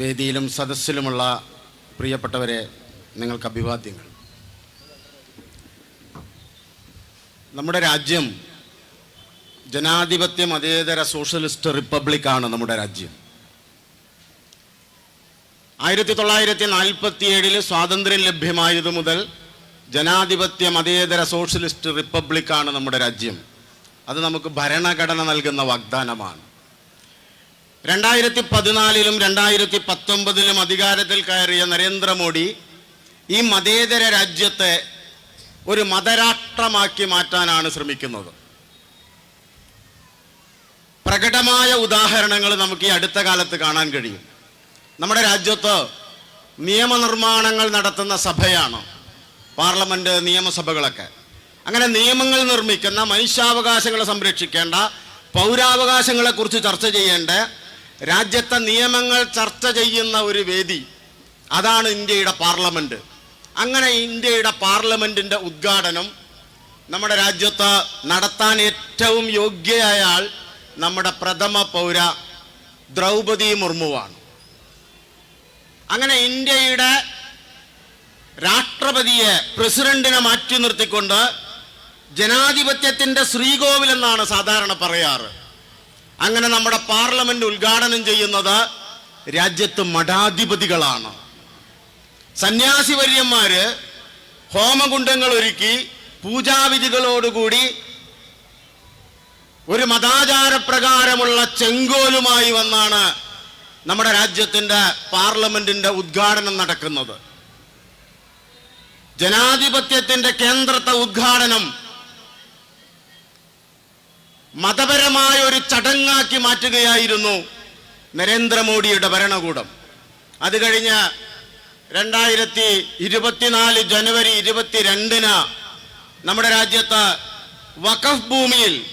വേദിയിലും സദസ്സിലുമുള്ള പ്രിയപ്പെട്ടവരെ നിങ്ങൾക്ക് അഭിവാദ്യങ്ങൾ. നമ്മുടെ രാജ്യം ജനാധിപത്യ മതേതര സോഷ്യലിസ്റ്റ് റിപ്പബ്ലിക്കാണ് നമ്മുടെ രാജ്യം. ആയിരത്തി തൊള്ളായിരത്തി നാൽപ്പത്തി ഏഴിൽ സ്വാതന്ത്ര്യം ലഭ്യമായതു മുതൽ ജനാധിപത്യ മതേതര സോഷ്യലിസ്റ്റ് റിപ്പബ്ലിക്കാണ് നമ്മുടെ രാജ്യം. അത് നമുക്ക് ഭരണഘടന നൽകുന്ന വാഗ്ദാനമാണ്. രണ്ടായിരത്തി പതിനാലിലും രണ്ടായിരത്തി പത്തൊമ്പതിലും അധികാരത്തിൽ കയറിയ നരേന്ദ്രമോദി ഈ മതേതര രാജ്യത്തെ ഒരു മതരാഷ്ട്രമാക്കി മാറ്റാനാണ് ശ്രമിക്കുന്നത്. പ്രകടമായ ഉദാഹരണങ്ങൾ നമുക്ക് ഈ അടുത്ത കാലത്ത് കാണാൻ കഴിയും. നമ്മുടെ രാജ്യത്ത് നിയമനിർമ്മാണങ്ങൾ നടത്തുന്ന സഭയാണ് പാർലമെന്റ് നിയമസഭകളൊക്കെ. അങ്ങനെ നിയമങ്ങൾ നിർമ്മിക്കുന്ന മനുഷ്യാവകാശങ്ങളെ സംരക്ഷിക്കേണ്ട പൗരാവകാശങ്ങളെക്കുറിച്ച് ചർച്ച ചെയ്യേണ്ട രാജ്യത്തെ നിയമങ്ങൾ ചർച്ച ചെയ്യുന്ന ഒരു വേദി. അതാണ് ഇന്ത്യയുടെ പാർലമെന്റ് അങ്ങനെ ഇന്ത്യയുടെ പാർലമെന്റിന്റെ ഉദ്ഘാടനം നമ്മുടെ രാജ്യത്ത് നടത്താൻ ഏറ്റവും യോഗ്യയായ ആൾ നമ്മുടെ പ്രഥമ പൗര ദ്രൗപദി മുർമുവാണ്. അങ്ങനെ ഇന്ത്യയുടെ രാഷ്ട്രപതിയെ പ്രസിഡന്റിനെ മാറ്റി നിർത്തിക്കൊണ്ട് ജനാധിപത്യത്തിന്റെ ശ്രീകോവിൽ എന്നാണ് സാധാരണ പറയാറ്. അങ്ങനെ നമ്മുടെ പാർലമെന്റ് ഉദ്ഘാടനം ചെയ്യുന്നത് രാജ്യത്ത് മഠാധിപതികളാണ്. സന്യാസി വര്യന്മാര് ഹോമകുണ്ടങ്ങൾ ഒരുക്കി പൂജാവിധികളോടുകൂടി ഒരു മതാചാരപ്രകാരമുള്ള ചെങ്കോലുമായി വന്നാണ് നമ്മുടെ രാജ്യത്തിന്റെ പാർലമെന്റിന്റെ ഉദ്ഘാടനം നടക്കുന്നത്. ജനാധിപത്യത്തിന്റെ കേന്ദ്രത്തെ ഉദ്ഘാടനം മതപരമായ ഒരു ചടങ്ങാക്കി മാറ്റുകയായിരുന്നു നരേന്ദ്രമോദിയുടെ ഭരണകൂടം. അത് കഴിഞ്ഞ് രണ്ടായിരത്തി ഇരുപത്തിനാല് ജനുവരി ഇരുപത്തിരണ്ടിന് നമ്മുടെ രാജ്യത്ത് വഖഫ് ഭൂമിയിൽ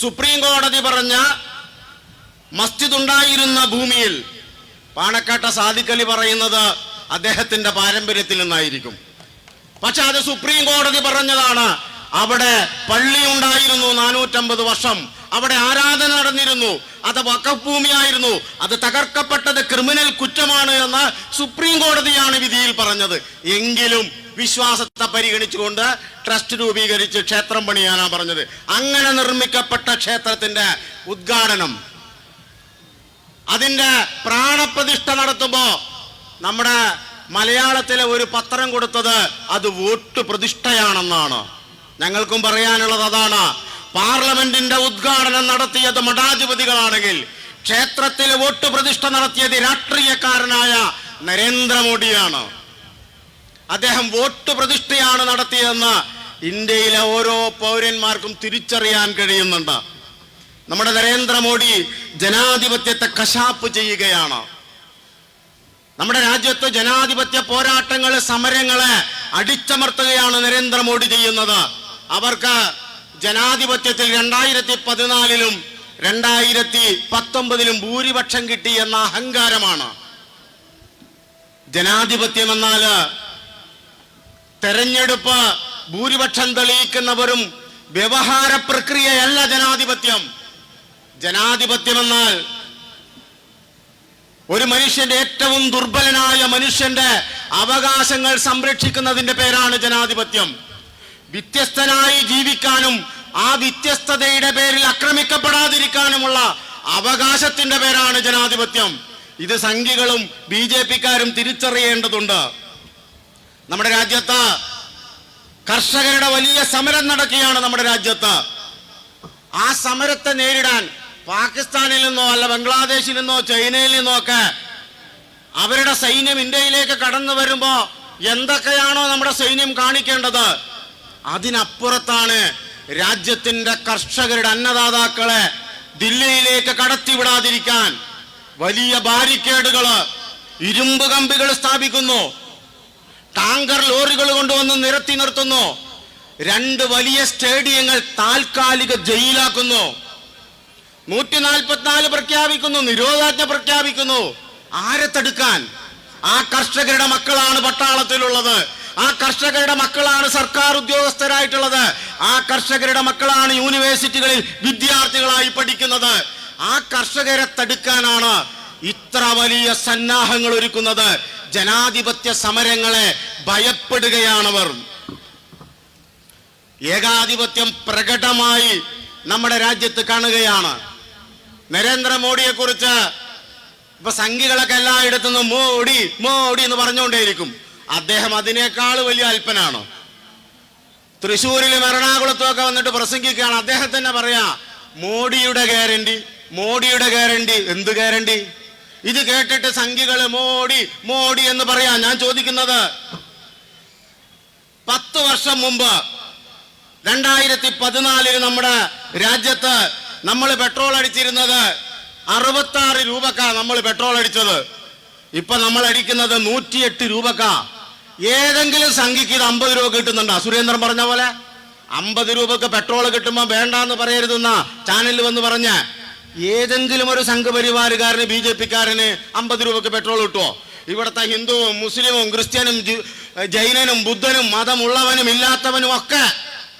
സുപ്രീം കോടതി പറഞ്ഞ മസ്ജിദ് ഉണ്ടായിരുന്ന ഭൂമിയിൽ പാണക്കാട്ട സാദിക്കലി പറയുന്നത് അദ്ദേഹത്തിന്റെ പാരമ്പര്യത്തിൽ നിന്നായിരിക്കും. പക്ഷെ അത് സുപ്രീം കോടതി പറഞ്ഞതാണ്. അവിടെ പള്ളി ഉണ്ടായിരുന്നു നാനൂറ്റമ്പത് വർഷം. അവിടെ ആരാധന നടന്നിരുന്നു. അത് വക്കഭൂമിയായിരുന്നു അത് തകർക്കപ്പെട്ടത് ക്രിമിനൽ കുറ്റമാണ് എന്ന് സുപ്രീം കോടതിയാണ് വിധിയിൽ പറഞ്ഞത്. എങ്കിലും വിശ്വാസത്തെ പരിഗണിച്ചുകൊണ്ട് ട്രസ്റ്റ് രൂപീകരിച്ച് ക്ഷേത്രം പണിയാനാണ് പറഞ്ഞത്. അങ്ങനെ നിർമ്മിക്കപ്പെട്ട ക്ഷേത്രത്തിന്റെ ഉദ്ഘാടനം. അതിന്റെ പ്രാണപ്രതിഷ്ഠ നടത്തുമ്പോ നമ്മുടെ മലയാളത്തിലെ ഒരു പത്രം കൊടുത്തത് അത് വോട്ട് പ്രതിഷ്ഠയാണെന്നാണ്. ഞങ്ങൾക്കും പറയാനുള്ളത് അതാണ്. പാർലമെന്റിന്റെ ഉദ്ഘാടനം നടത്തിയത് മഠാധിപതികളാണെങ്കിൽ ക്ഷേത്രത്തിൽ വോട്ട് പ്രതിഷ്ഠ നടത്തിയത് രാഷ്ട്രീയക്കാരനായ നരേന്ദ്രമോദിയാണ്. അദ്ദേഹം വോട്ട് പ്രതിഷ്ഠയാണ് നടത്തിയതെന്ന് ഇന്ത്യയിലെ ഓരോ പൗരന്മാർക്കും തിരിച്ചറിയാൻ കഴിയുന്നുണ്ട്. നമ്മുടെ നരേന്ദ്രമോദി ജനാധിപത്യത്തെ കശാപ്പ് ചെയ്യുകയാണ്. നമ്മുടെ രാജ്യത്ത് ജനാധിപത്യ പോരാട്ടങ്ങളെ സമരങ്ങളെ അടിച്ചമർത്തുകയാണ് നരേന്ദ്രമോദി ചെയ്യുന്നത്. അവർക്ക് ജനാധിപത്യത്തിൽ രണ്ടായിരത്തി പതിനാലിലും രണ്ടായിരത്തി പത്തൊമ്പതിലും ഭൂരിപക്ഷം കിട്ടി എന്ന അഹങ്കാരമാണ്. ജനാധിപത്യം എന്നാൽ തെരഞ്ഞെടുപ്പ് ഭൂരിപക്ഷം തെളിയിക്കുന്നവരും വ്യവഹാര പ്രക്രിയയല്ല ജനാധിപത്യം. ജനാധിപത്യം എന്നാൽ ഒരു മനുഷ്യന്റെ ഏറ്റവും ദുർബലനായ മനുഷ്യന്റെ അവകാശങ്ങൾ സംരക്ഷിക്കുന്നതിന്റെ പേരാണ് ജനാധിപത്യം. വ്യത്യസ്തനായി ജീവിക്കാനും ആ വ്യത്യസ്തതയുടെ പേരിൽ ആക്രമിക്കപ്പെടാതിരിക്കാനുമുള്ള അവകാശത്തിന്റെ പേരാണ് ജനാധിപത്യം. ഇത് സംഘികളും ബി ജെ പിക്കാരും തിരിച്ചറിയേണ്ടതുണ്ട്. നമ്മുടെ രാജ്യത്ത് കർഷകരുടെ വലിയ സമരം നടക്കുകയാണ് നമ്മുടെ രാജ്യത്ത്. ആ സമരത്തെ നേരിടാൻ പാകിസ്ഥാനിൽ നിന്നോ അല്ല ബംഗ്ലാദേശിൽ നിന്നോ ചൈനയിൽ നിന്നോ ഒക്കെ അവരുടെ സൈന്യം ഇന്ത്യയിലേക്ക് കടന്നു വരുമ്പോ എന്തൊക്കെയാണോ നമ്മുടെ സൈന്യം കാണിക്കേണ്ടത്? അതിനപ്പുറത്താണ് രാജ്യത്തിന്റെ കർഷകരുടെ അന്നദാതാക്കളെ ദില്ലിയിലേക്ക് കടത്തിവിടാതിരിക്കാൻ വലിയ ബാരിക്കേഡുകൾ ഇരുമ്പ് കമ്പികൾ സ്ഥാപിക്കുന്നു. ടാങ്കർ ലോറികൾ കൊണ്ടുവന്ന് നിരത്തി നിർത്തുന്നു. രണ്ട് വലിയ സ്റ്റേഡിയങ്ങൾ താൽക്കാലിക ജയിലാക്കുന്നു. നൂറ്റി നാൽപ്പത്തിനാല് പ്രഖ്യാപിക്കുന്നു നിരോധാജ്ഞ പ്രഖ്യാപിക്കുന്നു. ആരെ തടുക്കാൻ? ആ കർഷകരുടെ മക്കളാണ് പട്ടാളത്തിലുള്ളത്. ആ കർഷകരുടെ മക്കളാണ് സർക്കാർ ഉദ്യോഗസ്ഥരായിട്ടുള്ളത്. ആ കർഷകരുടെ മക്കളാണ് യൂണിവേഴ്സിറ്റികളിൽ വിദ്യാർത്ഥികളായി പഠിക്കുന്നത്. ആ കർഷകരെ തടുക്കാനാണ് ഇത്ര വലിയ സന്നാഹങ്ങൾ ഒരുക്കുന്നത്. ജനാധിപത്യ സമരങ്ങളെ ഭയപ്പെടുകയാണവർ ഏകാധിപത്യം പ്രകടമായി നമ്മുടെ രാജ്യത്ത് കാണുകയാണ്. നരേന്ദ്രമോദിയെ കുറിച്ച് ഇപ്പൊ സംഘികളൊക്കെ എല്ലായിടത്തുനിന്നും മോടി മോടി എന്ന് പറഞ്ഞുകൊണ്ടേയിരിക്കും. അദ്ദേഹം അതിനേക്കാൾ വലിയ അല്പനാണോ? തൃശ്ശൂരിലും എറണാകുളത്തും ഒക്കെ വന്നിട്ട് പ്രസംഗിക്കുകയാണ്. അദ്ദേഹം തന്നെ പറയാ മോഡിയുടെ ഗ്യാരണ്ടി മോഡിയുടെ ഗ്യാരണ്ടി എന്ത് ഗ്യാരണ്ടി? ഇത് കേട്ടിട്ട് സംഖ്യകൾ മോഡി മോഡി എന്ന് പറയാ. ഞാൻ ചോദിക്കുന്നത് പത്ത് വർഷം മുമ്പ് രണ്ടായിരത്തി പതിനാലിൽ നമ്മുടെ രാജ്യത്ത് നമ്മൾ പെട്രോൾ അടിച്ചിരുന്നത് അറുപത്തി ആറ് രൂപക്കാ നമ്മൾ പെട്രോൾ അടിച്ചത്. ഇപ്പൊ നമ്മൾ അടിക്കുന്നത് നൂറ്റിയെട്ട് രൂപക്കാ. ഏതെങ്കിലും സംഖ്യക്ക് ഇത് അമ്പത് രൂപ കിട്ടുന്നുണ്ടോ? സുരേന്ദ്രൻ പറഞ്ഞ പോലെ അമ്പത് രൂപക്ക് പെട്രോൾ കിട്ടുമ്പോ വേണ്ടാന്ന് പറയരുതെന്ന ചാനലിൽ വന്ന് പറഞ്ഞ. ഏതെങ്കിലും ഒരു സംഘപരിവാരുകാരന് ബി ജെ പിക്കാരന് അമ്പത് രൂപക്ക് പെട്രോൾ കിട്ടുമോ ഇവിടുത്തെ ഹിന്ദുവും മുസ്ലിമും ക്രിസ്ത്യനും ജൈനനും ബുദ്ധനും മതമുള്ളവനും ഇല്ലാത്തവനും ഒക്കെ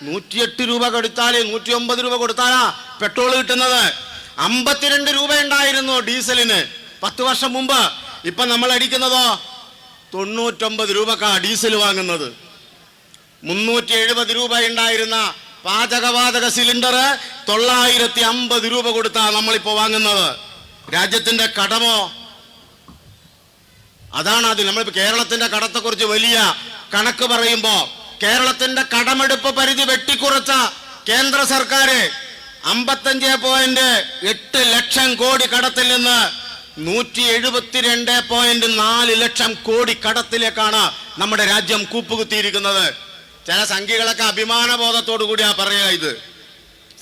നൂറ്റിയെട്ട് രൂപ കൊടുത്താലേ നൂറ്റി ഒമ്പത് രൂപ കൊടുത്താലാ പെട്രോൾ കിട്ടുന്നത്. അമ്പത്തിരണ്ട് രൂപ ഉണ്ടായിരുന്നു ഡീസലിന്. പത്ത് വർഷം മുമ്പ്. ഇപ്പൊ നമ്മൾ അടിക്കുന്നതോ? തൊണ്ണൂറ്റൊമ്പത് രൂപക്കാ ഡീസൽ വാങ്ങുന്നത്. മുന്നൂറ്റി എഴുപത് രൂപ ഉണ്ടായിരുന്ന പാചകവാതക സിലിണ്ടർ തൊള്ളായിരത്തി അമ്പത് രൂപ കൊടുത്താ നമ്മളിപ്പോ വാങ്ങുന്നത്. രാജ്യത്തിന്റെ കടമോ? അതാണ് അത് നമ്മളിപ്പോ കേരളത്തിന്റെ കടത്തെക്കുറിച്ച് വലിയ കണക്ക് പറയുമ്പോ കേരളത്തിന്റെ കടമെടുപ്പ് പരിധി വെട്ടിക്കുറച്ച കേന്ദ്ര സർക്കാർ അമ്പത്തഞ്ച് പോയിന്റ് എട്ട് ലക്ഷം കോടി കടത്തിൽ നിന്ന് നൂറ്റി എഴുപത്തിരണ്ട് പോയിന്റ് നാല് ലക്ഷം കോടി കടത്തിലേക്കാണ് നമ്മുടെ രാജ്യം കൂപ്പുകുത്തിയിരിക്കുന്നത്. ചില സംഖ്യകളൊക്കെ അഭിമാനബോധത്തോടു കൂടിയാ പറയുക ഇത്.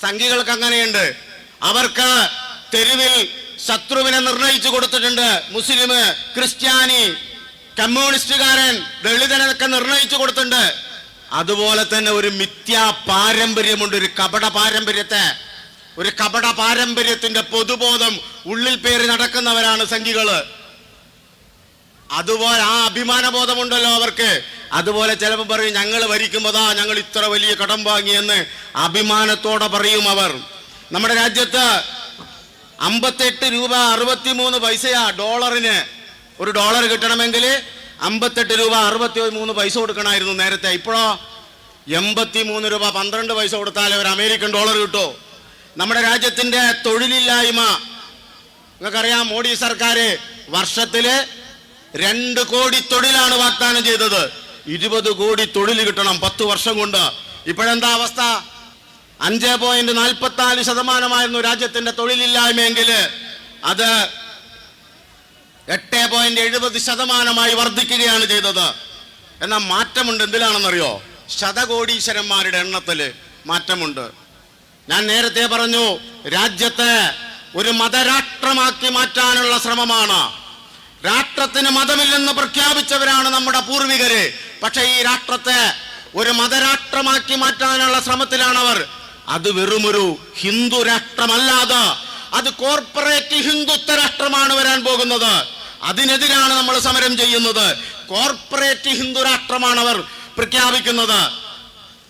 സംഖ്യകൾക്ക് അങ്ങനെയുണ്ട്. അവർക്ക് തെരുവിൽ ശത്രുവിനെ നിർണയിച്ചു കൊടുത്തിട്ടുണ്ട്. മുസ്ലിം ക്രിസ്ത്യാനി കമ്മ്യൂണിസ്റ്റുകാരൻ ദളിതനൊക്കെ നിർണയിച്ചു കൊടുത്തിട്ടുണ്ട്. അതുപോലെ തന്നെ ഒരു മിഥ്യാ പാരമ്പര്യമുണ്ട് ഒരു കപട പാരമ്പര്യത്തെ ഒരു കപട പാരമ്പര്യത്തിന്റെ പൊതുബോധം ഉള്ളിൽ പേറി നടക്കുന്നവരാണ് സംഘികൾ. അതുപോലെ ആ അഭിമാനബോധമുണ്ടല്ലോ അവർക്ക്. അതുപോലെ ചിലപ്പോൾ പറയും ഞങ്ങൾ ഭരിക്കുമ്പോതാ ഞങ്ങൾ ഇത്ര വലിയ കടം വാങ്ങിയെന്ന് അഭിമാനത്തോടെ പറയും അവർ. നമ്മുടെ രാജ്യത്ത് അമ്പത്തെട്ട് രൂപ അറുപത്തിമൂന്ന് പൈസയാ ഡോളറിന് ഒരു ഡോളർ കിട്ടണമെങ്കിൽ അമ്പത്തെട്ട് രൂപ അറുപത്തി മൂന്ന് പൈസ കൊടുക്കണമായിരുന്നു നേരത്തെ. ഇപ്പോഴോ എൺപത്തി മൂന്ന് രൂപ പന്ത്രണ്ട് പൈസ കൊടുത്താലേ ഒരു അമേരിക്കൻ ഡോളർ കിട്ടൂ. നമ്മുടെ രാജ്യത്തിന്റെ തൊഴിലില്ലായ്മ. നിങ്ങൾക്കറിയാം മോഡി സർക്കാർ വർഷത്തിൽ രണ്ട് കോടി തൊഴിലാണ് വാഗ്ദാനം ചെയ്തത്. ഇരുപത് കോടി തൊഴിൽ കിട്ടണം പത്ത് വർഷം കൊണ്ട്. ഇപ്പോഴെന്താ അവസ്ഥ? അഞ്ച് പോയിന്റ് നാൽപ്പത്തി നാല് ശതമാനമായിരുന്നു രാജ്യത്തിന്റെ തൊഴിലില്ലായ്മയെങ്കിൽ അത് എട്ട് പോയിന്റ് എഴുപത് ശതമാനമായി വർദ്ധിക്കുകയാണ് ചെയ്തത്. എന്നാൽ മാറ്റമുണ്ട്. എന്തിലാണെന്നറിയോ? ശതകോടീശ്വരന്മാരുടെ എണ്ണത്തിൽ മാറ്റമുണ്ട്. ഞാൻ നേരത്തെ പറഞ്ഞു രാജ്യത്തെ ഒരു മതരാഷ്ട്രമാക്കി മാറ്റാനുള്ള ശ്രമമാണ്. രാഷ്ട്രത്തിന് മതമില്ലെന്ന് പ്രഖ്യാപിച്ചവരാണ് നമ്മുടെ പൂർവികര്. പക്ഷെ ഈ രാഷ്ട്രത്തെ ഒരു മതരാഷ്ട്രമാക്കി മാറ്റാനുള്ള ശ്രമത്തിലാണ് അവർ അത് വെറുമൊരു ഹിന്ദു രാഷ്ട്രമല്ലാതെ അത് കോർപ്പറേറ്റ് ഹിന്ദുത്വ രാഷ്ട്രമാണ് വരാൻ പോകുന്നത്. അതിനെതിരാണ് നമ്മൾ സമരം ചെയ്യുന്നത്. കോർപ്പറേറ്റ് ഹിന്ദു രാഷ്ട്രമാണ് അവർ പ്രഖ്യാപിക്കുന്നത്.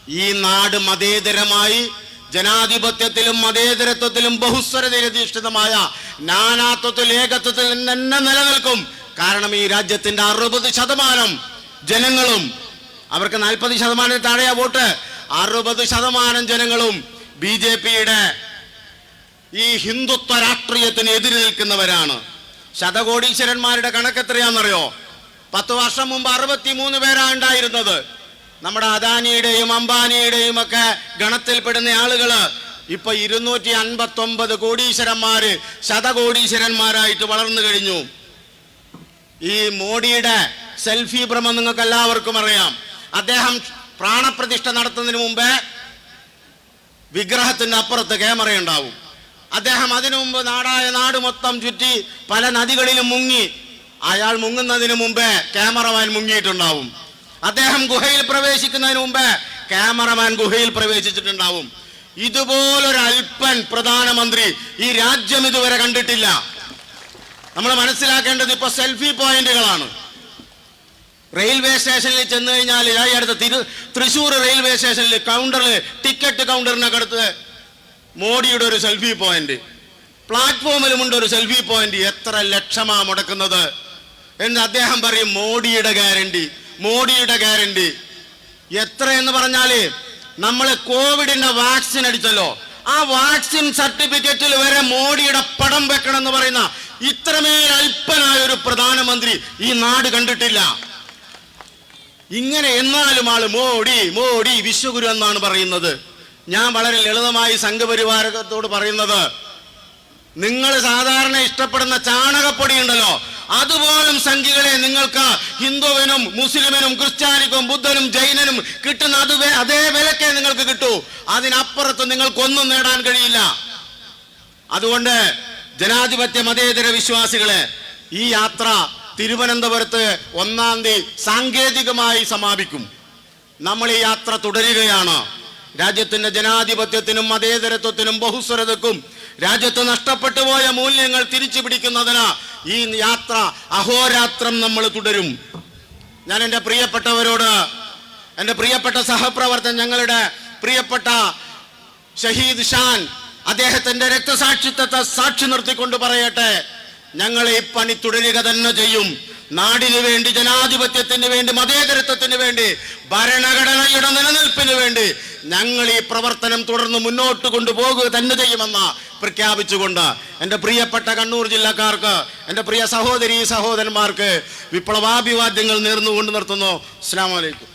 ഈ നാട് മതേതരമായി ജനാധിപത്യത്തിലും മതേതരത്വത്തിലും ബഹുസ്വരതയിലധിഷ്ഠിതമായ നാനാത്വത്തിൽ ഏകത്വത്തിൽ തന്നെ നിലനിൽക്കും. കാരണം ഈ രാജ്യത്തിന്റെ അറുപത് ശതമാനം ജനങ്ങളും അവർക്ക് നാൽപ്പത് ശതമാനം താഴെയാ വോട്ട് അറുപത് ശതമാനം ജനങ്ങളും ബി ജെ പിയുടെ ഈ ഹിന്ദുത്വ രാഷ്ട്രീയത്തിന് എതിര് നിൽക്കുന്നവരാണ്. ശതകോടീശ്വരന്മാരുടെ കണക്ക് എത്രയാണെന്നറിയോ പത്ത് വർഷം മുമ്പ് അറുപത്തിമൂന്ന് പേരാണ് ഉണ്ടായിരുന്നത്. നമ്മുടെ അദാനിയുടെയും അംബാനിയുടെയും ഒക്കെ ഗണത്തിൽപ്പെടുന്ന ആളുകൾ ഇപ്പൊ ഇരുന്നൂറ്റി അൻപത്തി ഒമ്പത് കോടീശ്വരന്മാര് ശതകോടീശ്വരന്മാരായിട്ട് വളർന്നു കഴിഞ്ഞു. ഈ മോഡിയുടെ സെൽഫി ഭ്രമം നിങ്ങൾക്ക് എല്ലാവർക്കും അറിയാം. അദ്ദേഹം പ്രാണപ്രതിഷ്ഠ നടത്തുന്നതിന് മുമ്പേ വിഗ്രഹത്തിന്റെ അപ്പുറത്ത് ക്യാമറ ഉണ്ടാവും അദ്ദേഹം അതിനു മുമ്പ് നാടായ നാട് മൊത്തം ചുറ്റി പല നദികളിലും മുങ്ങി. അയാൾ മുങ്ങുന്നതിന് മുമ്പേ ക്യാമറമാൻ മുങ്ങിയിട്ടുണ്ടാവും. അദ്ദേഹം ഗുഹയിൽ പ്രവേശിക്കുന്നതിന് മുമ്പ് ക്യാമറമാൻ ഗുഹയിൽ പ്രവേശിച്ചിട്ടുണ്ടാവും. ഇതുപോലൊരു അല്പൻ പ്രധാനമന്ത്രി ഈ രാജ്യം ഇതുവരെ കണ്ടിട്ടില്ല. നമ്മൾ മനസ്സിലാക്കേണ്ടത് ഇപ്പൊ സെൽഫി പോയിന്റുകളാണ്. റെയിൽവേ സ്റ്റേഷനിൽ ചെന്ന് കഴിഞ്ഞാൽ ഈ അടുത്ത തിരു തൃശ്ശൂർ റെയിൽവേ സ്റ്റേഷനിൽ കൗണ്ടറിൽ ടിക്കറ്റ് കൗണ്ടറിനൊക്കെ അടുത്ത് മോഡിയുടെ ഒരു സെൽഫി പോയിന്റ്. പ്ലാറ്റ്ഫോമിലുമുണ്ട് ഒരു സെൽഫി പോയിന്റ്. എത്ര ലക്ഷമാ മുടക്കുന്നത് എന്ന് അദ്ദേഹം പറയും മോഡിയുടെ ഗ്യാരണ്ടി. മോഡിയുടെ ഗ്യാരണ്ടി എത്ര എന്ന് പറഞ്ഞാൽ നമ്മൾ കോവിഡിന്റെ വാക്സിൻ അടിച്ചല്ലോ. ആ വാക്സിൻ സർട്ടിഫിക്കറ്റിൽ വരെ മോഡിയുടെ പടം വെക്കണം എന്ന് പറയുന്ന ഇത്രമേൽ അല്പനായ ഒരു പ്രധാനമന്ത്രി ഈ നാട് കണ്ടിട്ടില്ല. ഇങ്ങനെ എന്നാലും ആൾ മോഡി മോഡി വിശ്വഗുരു എന്നാണ് പറയുന്നത്. ഞാൻ വളരെ ലളിതമായി സംഘപരിവാരത്തോട് പറയുന്നത്. നിങ്ങൾ സാധാരണ ഇഷ്ടപ്പെടുന്ന ചാണകപ്പൊടി ഉണ്ടല്ലോ അതുപോലും സംഖ്യകളെ നിങ്ങൾക്ക് ഹിന്ദുവിനും മുസ്ലിമിനും ക്രിസ്ത്യാനിക്കും ബുദ്ധനും ജൈനനും കിട്ടുന്ന അത് അതേ വിലക്കേ നിങ്ങൾക്ക് കിട്ടൂ. അതിനപ്പുറത്ത് നിങ്ങൾക്കൊന്നും നേടാൻ കഴിയില്ല. അതുകൊണ്ട് ജനാധിപത്യ മതേതര വിശ്വാസികളെ ഈ യാത്ര തിരുവനന്തപുരത്ത് ഒന്നാം തീയതി സാങ്കേതികമായി സമാപിക്കും. നമ്മൾ ഈ യാത്ര തുടരുകയാണ്. രാജ്യത്തിന്റെ ജനാധിപത്യത്തിനും മതേതരത്വത്തിനും ബഹുസ്വരതക്കും രാജ്യത്ത് നഷ്ടപ്പെട്ടു പോയ മൂല്യങ്ങൾ തിരിച്ചു പിടിക്കുന്നതിന് ഈ യാത്ര അഹോരാത്രം നമ്മൾ തുടരും. ഞാൻ എന്റെ പ്രിയപ്പെട്ടവരോട് എന്റെ പ്രിയപ്പെട്ട സഹപ്രവർത്തൻ ഞങ്ങളുടെ പ്രിയപ്പെട്ട ഷഹീദ് ഷാൻ അദ്ദേഹത്തിന്റെ രക്തസാക്ഷിത്വത്തെ സാക്ഷി നിർത്തിക്കൊണ്ട് പറയട്ടെ. ഞങ്ങൾ ഈ പണി തുടരുക തന്നെ ചെയ്യും. നാടിനു വേണ്ടി ജനാധിപത്യത്തിന് വേണ്ടി മതേതരത്വത്തിന് വേണ്ടി ഭരണഘടനയുടെ നിലനിൽപ്പിന് വേണ്ടി ഞങ്ങൾ ഈ പ്രവർത്തനം തുടർന്ന് മുന്നോട്ട് കൊണ്ടുപോകുക തന്നെ ചെയ്യുമെന്ന് പ്രഖ്യാപിച്ചുകൊണ്ട് എന്റെ പ്രിയപ്പെട്ട കണ്ണൂർ ജില്ലക്കാർക്ക് എന്റെ പ്രിയ സഹോദരി സഹോദരന്മാർക്ക് വിപ്ലവാഭിവാദ്യങ്ങൾ നേർന്നുകൊണ്ട് നിർത്തുന്നു. അസ്സാം വലൈക്കും